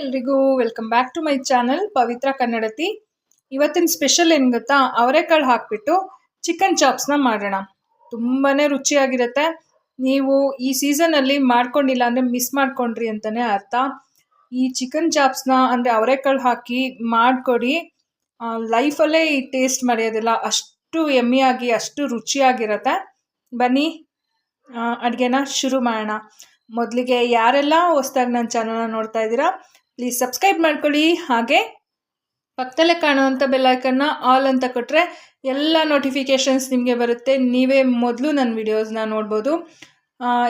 ಎಲ್ರಿಗೂ welcome back to my channel Pavitra Kannadathi. ಇವತ್ತಿನ special ಏನು ಗೊತ್ತಾ? ಅವರೆಕಾಳು ಹಾಕ್ಬಿಟ್ಟು ಚಿಕನ್ ಚಾಪ್ಸ್ನ ಮಾಡೋಣ. ತುಂಬಾನೇ ರುಚಿಯಾಗಿರುತ್ತೆ. ನೀವು ಈ ಸೀಸನಲ್ಲಿ ಮಾಡ್ಕೊಂಡಿಲ್ಲ ಅಂದರೆ ಮಿಸ್ ಮಾಡ್ಕೊಂಡ್ರಿ ಅಂತಲೇ ಅರ್ಥ. ಈ ಚಿಕನ್ ಚಾಪ್ಸ್ನ ಅಂದರೆ ಅವರೆಕಾಳು ಹಾಕಿ ಮಾಡಿಕೊಡಿ. ಲೈಫಲ್ಲೇ ಈ ಟೇಸ್ಟ್ ಮರೆಯೋದಿಲ್ಲ. ಅಷ್ಟು ಎಮ್ಮಿಯಾಗಿ ಅಷ್ಟು ರುಚಿಯಾಗಿರುತ್ತೆ. ಬನ್ನಿ ಅಡುಗೆನ ಶುರು ಮಾಡೋಣ. ಮೊದಲಿಗೆ ಯಾರೆಲ್ಲ ಹೊಸ್ದಾಗಿ ನನ್ನ ಚಾನಲ್ನ ನೋಡ್ತಾ ಇದ್ದೀರಾ? ಪ್ಲೀಸ್ ಸಬ್ಸ್ಕ್ರೈಬ್ ಮಾಡ್ಕೊಳ್ಳಿ. ಹಾಗೆ ಪಕ್ಕದಲ್ಲೇ ಕಾಣುವಂಥ ಬೆಲ್ಲೈಕನ್ನ ಆಲ್ ಅಂತ ಕೊಟ್ಟರೆ ಎಲ್ಲ ನೋಟಿಫಿಕೇಷನ್ಸ್ ನಿಮಗೆ ಬರುತ್ತೆ. ನೀವೇ ಮೊದಲು ನನ್ನ ವಿಡಿಯೋಸ್ನ ನೋಡ್ಬೋದು.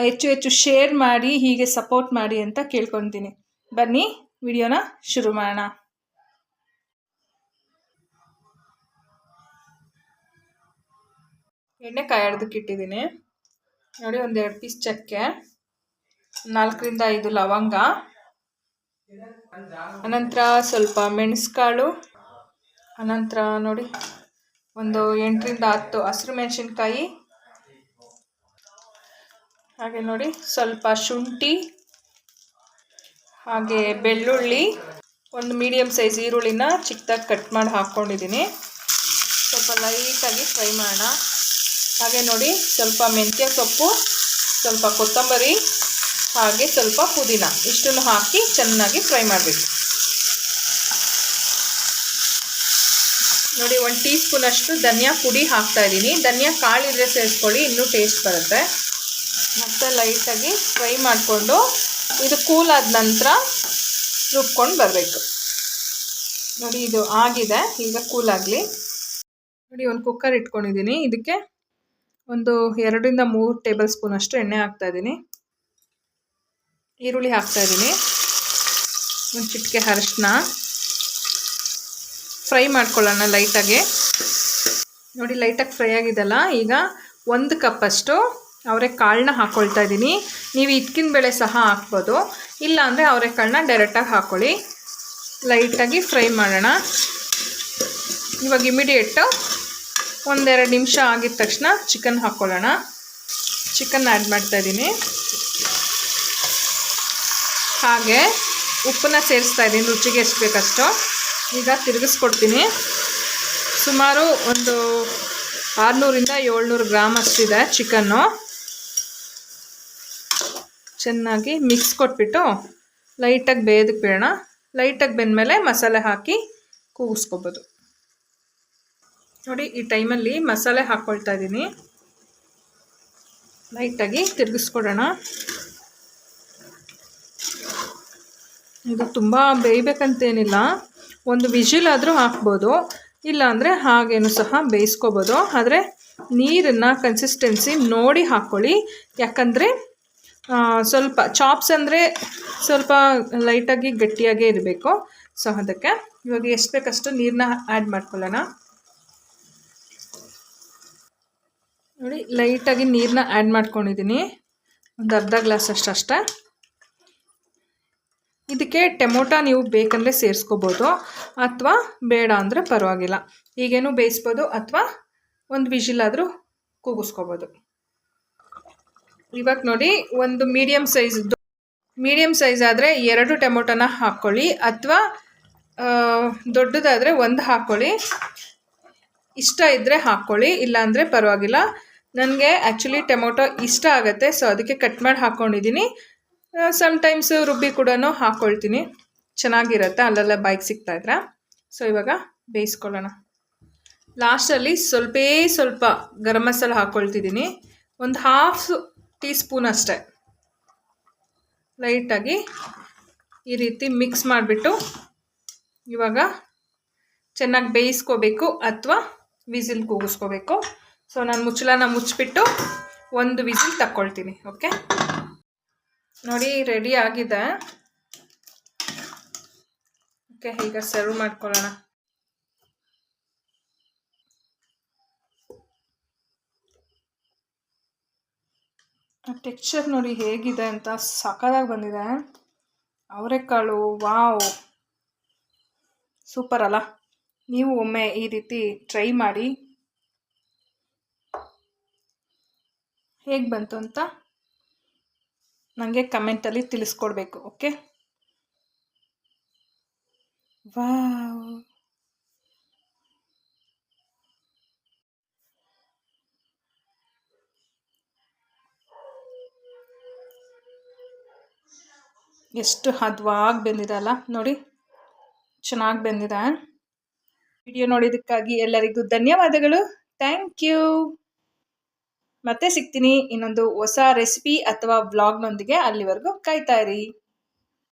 ಹೆಚ್ಚು ಹೆಚ್ಚು ಶೇರ್ ಮಾಡಿ, ಹೀಗೆ ಸಪೋರ್ಟ್ ಮಾಡಿ ಅಂತ ಕೇಳ್ಕೊತೀನಿ. ಬನ್ನಿ ವಿಡಿಯೋನ ಶುರು ಮಾಡೋಣ. ಎಣ್ಣೆ ಕಾಯೋದಕ್ಕೆ ಇಟ್ಟಿದ್ದೀನಿ. ನೋಡಿ, ಒಂದೆರಡು ಪೀಸ್ ಚಕ್ಕೆ, ನಾಲ್ಕರಿಂದ ಐದು ಲವಂಗ. ಅನಂತರ ಸ್ವಲ್ಪ ಮೆಣಸುಕಾಳು. ಅನಂತರ ನೋಡಿ, ಒಂದು ಎಂಟರಿಂದ ಹತ್ತು ಹಸಿರು ಮೆಣಸಿನ್ಕಾಯಿ. ಹಾಗೆ ನೋಡಿ, ಸ್ವಲ್ಪ ಶುಂಠಿ, ಹಾಗೆ ಬೆಳ್ಳುಳ್ಳಿ, ಒಂದು ಮೀಡಿಯಮ್ ಸೈಜ್ ಈರುಳ್ಳಿನ ಚಿಕ್ಕದಾಗಿ ಕಟ್ ಮಾಡಿ ಹಾಕ್ಕೊಂಡಿದ್ದೀನಿ. ಸ್ವಲ್ಪ ಲೈಟಾಗಿ ಫ್ರೈ ಮಾಡೋಣ. ಹಾಗೆ ನೋಡಿ, ಸ್ವಲ್ಪ ಮೆಂತ್ಯ ಸೊಪ್ಪು, ಸ್ವಲ್ಪ ಕೊತ್ತಂಬರಿ. ಹಾಗೆ ಸ್ವಲ್ಪ ಪುದೀನ ಇಷ್ಟನ್ನು ಹಾಕಿ ಚೆನ್ನಾಗಿ ಫ್ರೈ ಮಾಡಬೇಕು. ನೋಡಿ, ಒಂದು ಟೀ ಸ್ಪೂನಷ್ಟು ಧನಿಯಾ ಪುಡಿ ಹಾಕ್ತಾ ಇದ್ದೀನಿ. ಧನಿಯಾ ಕಾಳಿದ್ರೆ ಸೇರಿಸ್ಕೊಳ್ಳಿ, ಇನ್ನೂ ಟೇಸ್ಟ್ ಬರುತ್ತೆ. ಮತ್ತು ಲೈಟಾಗಿ ಫ್ರೈ ಮಾಡಿಕೊಂಡು ಇದು ಕೂಲ್ ಆದ ನಂತರ ರುಬ್ಕೊಂಡು ಬರಬೇಕು. ನೋಡಿ, ಇದು ಆಗಿದೆ. ಈಗ ಕೂಲ್ ಆಗಲಿ. ನೋಡಿ, ಒಂದು ಕುಕ್ಕರ್ ಇಟ್ಕೊಂಡಿದ್ದೀನಿ. ಇದಕ್ಕೆ ಒಂದು ಎರಡರಿಂದ ಮೂರು ಟೇಬಲ್ ಸ್ಪೂನ್ ಅಷ್ಟು ಎಣ್ಣೆ ಹಾಕ್ತಾ ಇದ್ದೀನಿ. ಈರುಳ್ಳಿ ಹಾಕ್ತಾ ಇದ್ದೀನಿ. ಒಂದು ಚಿಟಿಕೆ ಅರಶಿನ. ಫ್ರೈ ಮಾಡ್ಕೊಳ್ಳೋಣ ಲೈಟಾಗಿ. ನೋಡಿ, ಲೈಟಾಗಿ ಫ್ರೈ ಆಗಿದೆಲ್ಲ. ಈಗ ಒಂದು ಕಪ್ಪಷ್ಟು ಅವರೆಕಾಳನ್ನ ಹಾಕ್ಕೊಳ್ತಾ ಇದ್ದೀನಿ. ನೀವು ಇಟ್ಕಿನ ಬೇಳೆ ಸಹ ಹಾಕ್ಬೋದು. ಇಲ್ಲ ಅಂದರೆ ಕಾಳನ್ನ ಡೈರೆಕ್ಟಾಗಿ ಹಾಕ್ಕೊಳ್ಳಿ ಲೈಟಾಗಿ ಫ್ರೈ ಮಾಡೋಣ. ಇವಾಗ ಇಮಿಡಿಯೇಟು ಒಂದೆರಡು ನಿಮಿಷ ಆಗಿದ ತಕ್ಷಣ ಚಿಕನ್ ಹಾಕ್ಕೊಳ್ಳೋಣ. ಚಿಕನ್ ಆ್ಯಡ್ ಮಾಡ್ತಾ ಇದ್ದೀನಿ. ಹಾಗೆ ಉಪ್ಪನ್ನ ಸೇರಿಸ್ತಾ ಇದ್ದೀನಿ. ರುಚಿಗೆ ಎಷ್ಟು ಬೇಕಷ್ಟು. ಈಗ ತಿರುಗಿಸ್ಕೊಡ್ತೀನಿ. ಸುಮಾರು ಒಂದು ಆರುನೂರಿಂದ ಏಳ್ನೂರು ಗ್ರಾಮ್ ಅಷ್ಟಿದೆ ಚಿಕನ್ನು. ಚೆನ್ನಾಗಿ ಮಿಕ್ಸ್ ಕೊಟ್ಬಿಟ್ಟು ಲೈಟಾಗಿ ಬೇಯೋದಕ್ಕೆ ಬೇಡ ಲೈಟಾಗಿ ಬೆಂದಮೇಲೆ ಮಸಾಲೆ ಹಾಕಿ ಕೂಗಿಸ್ಕೊಬೋದು. ನೋಡಿ, ಈ ಟೈಮಲ್ಲಿ ಮಸಾಲೆ ಹಾಕ್ಕೊಳ್ತಾ ಇದ್ದೀನಿ. ಲೈಟಾಗಿ ತಿರುಗಿಸ್ಕೊಡೋಣ. ಇದು ತುಂಬ ಬೇಯಬೇಕಂತೇನಿಲ್ಲ. ಒಂದು ವಿಜಿಲ್ ಆದರೂ ಹಾಕ್ಬೋದು. ಇಲ್ಲಾಂದರೆ ಹಾಗೇನು ಸಹ ಬೇಯಿಸ್ಕೋಬೋದು. ಆದರೆ ನೀರನ್ನು ಕನ್ಸಿಸ್ಟೆನ್ಸಿ ನೋಡಿ ಹಾಕ್ಕೊಳ್ಳಿ ಯಾಕಂದರೆ ಸ್ವಲ್ಪ ಚಾಪ್ಸ್ ಅಂದರೆ ಸ್ವಲ್ಪ ಲೈಟಾಗಿ ಗಟ್ಟಿಯಾಗೇ ಇರಬೇಕು. ಸೊ ಅದಕ್ಕೆ ಇವಾಗ ಎಷ್ಟು ಬೇಕಷ್ಟು ನೀರನ್ನ ಆ್ಯಡ್ ಮಾಡ್ಕೊಳ್ಳೋಣ. ನೋಡಿ ಲೈಟಾಗಿ ನೀರನ್ನ ಆ್ಯಡ್ ಮಾಡ್ಕೊಂಡಿದ್ದೀನಿ. ಒಂದು ಅರ್ಧ ಗ್ಲಾಸ್ ಅಷ್ಟು ಅಷ್ಟೇ ಇದಕ್ಕೆ ಟೊಮೊಟೊ ನೀವು ಬೇಕಂದರೆ ಸೇರಿಸ್ಕೋಬೋದು ಅಥವಾ ಬೇಡ ಅಂದರೆ ಪರವಾಗಿಲ್ಲ. ಈಗೇನು ಬೇಯಿಸ್ಬೋದು ಅಥವಾ ಒಂದು ವಿಜಿಲಾದರೂ ಕೂಗಿಸ್ಕೋಬೋದು. ಇವಾಗ ನೋಡಿ ಒಂದು ಮೀಡಿಯಮ್ ಸೈಜ್ದು ಮೀಡಿಯಮ್ ಸೈಜ್ ಆದರೆ ಎರಡು ಟೊಮೊಟೊನ ಹಾಕ್ಕೊಳ್ಳಿ ಅಥವಾ ದೊಡ್ಡದಾದರೆ ಒಂದು ಹಾಕ್ಕೊಳ್ಳಿ. ಇಷ್ಟ ಇದ್ದರೆ ಹಾಕ್ಕೊಳ್ಳಿ, ಇಲ್ಲಾಂದರೆ ಪರವಾಗಿಲ್ಲ. ನನಗೆ ಆ್ಯಕ್ಚುಲಿ ಟೊಮೊಟೊ ಇಷ್ಟ ಆಗುತ್ತೆ ಸೊ ಅದಕ್ಕೆ ಕಟ್ ಮಾಡಿ ಹಾಕ್ಕೊಂಡಿದ್ದೀನಿ ಸಮ್ಟೈಮ್ಸ್ ರುಬ್ಬಿ ಕೂಡ ಹಾಕ್ಕೊಳ್ತೀನಿ ಚೆನ್ನಾಗಿರುತ್ತೆ, ಅಲ್ಲೆಲ್ಲ ಬೈಕ್ ಸಿಗ್ತಾಯಿದ್ರೆ ಸೊ ಇವಾಗ ಬೇಯಿಸ್ಕೊಳ್ಳೋಣ. ಲಾಸ್ಟಲ್ಲಿ ಸ್ವಲ್ಪೇ ಸ್ವಲ್ಪ ಗರಂ ಮಸಾಲೆ ಹಾಕ್ಕೊಳ್ತಿದ್ದೀನಿ ಒಂದು ಹಾಫ್ ಟೀ ಸ್ಪೂನ್ ಅಷ್ಟೇ ಲೈಟಾಗಿ ಈ ರೀತಿ ಮಿಕ್ಸ್ ಮಾಡಿಬಿಟ್ಟು ಇವಾಗ ಚೆನ್ನಾಗಿ ಬೇಯಿಸ್ಕೋಬೇಕು ಅಥವಾ ವಿಸಿಲ್ ಕೂಗಿಸ್ಕೋಬೇಕು. ಸೊ ನಾನು ಮುಚ್ಚಳನ ಮುಚ್ಚಿಬಿಟ್ಟು ಒಂದು ವಿಸಿಲ್ ತಕ್ಕೊಳ್ತೀನಿ ಓಕೆ ನೋಡಿ ರೆಡಿ ಆಗಿದೆ. ಓಕೆ ಈಗ ಸರ್ವ್ ಮಾಡ್ಕೊಳ್ಳೋಣ. ಟೆಕ್ಸ್ಚರ್ ನೋಡಿ ಹೇಗಿದೆ ಅಂತ ಸಖತ್ತಾಗಿ ಬಂದಿದೆ. ಅವರೆಕಾಳು, ವಾವ್! ಸೂಪರ್ ಅಲ್ಲ. ನೀವು ಒಮ್ಮೆ ಈ ರೀತಿ ಟ್ರೈ ಮಾಡಿ. ಹೇಗೆ ಬಂತು ಅಂತ ನನಗೆ ಕಮೆಂಟಲ್ಲಿ ತಿಳಿಸ್ಕೊಡ್ಬೇಕು ಓಕೆ ವಾವ್. ಎಷ್ಟು ಹದವಾಗಿ ಬೆಂದಿದಲ್ಲ, ನೋಡಿ. ಚೆನ್ನಾಗಿ ಬೆಂದಿದೆ. ವಿಡಿಯೋ ನೋಡಿದ್ದಕ್ಕಾಗಿ ಎಲ್ಲರಿಗೂ ಧನ್ಯವಾದಗಳು. ಥ್ಯಾಂಕ್ ಯು ಮತ್ತೆ ಸಿಗ್ತೀನಿ ಇನ್ನೊಂದು ಹೊಸ ರೆಸಿಪಿ ಅಥವಾ ವ್ಲಾಗ್ನೊಂದಿಗೆ ಅಲ್ಲಿವರೆಗೂ ಕಾಯ್ತಾ ಇರಿ.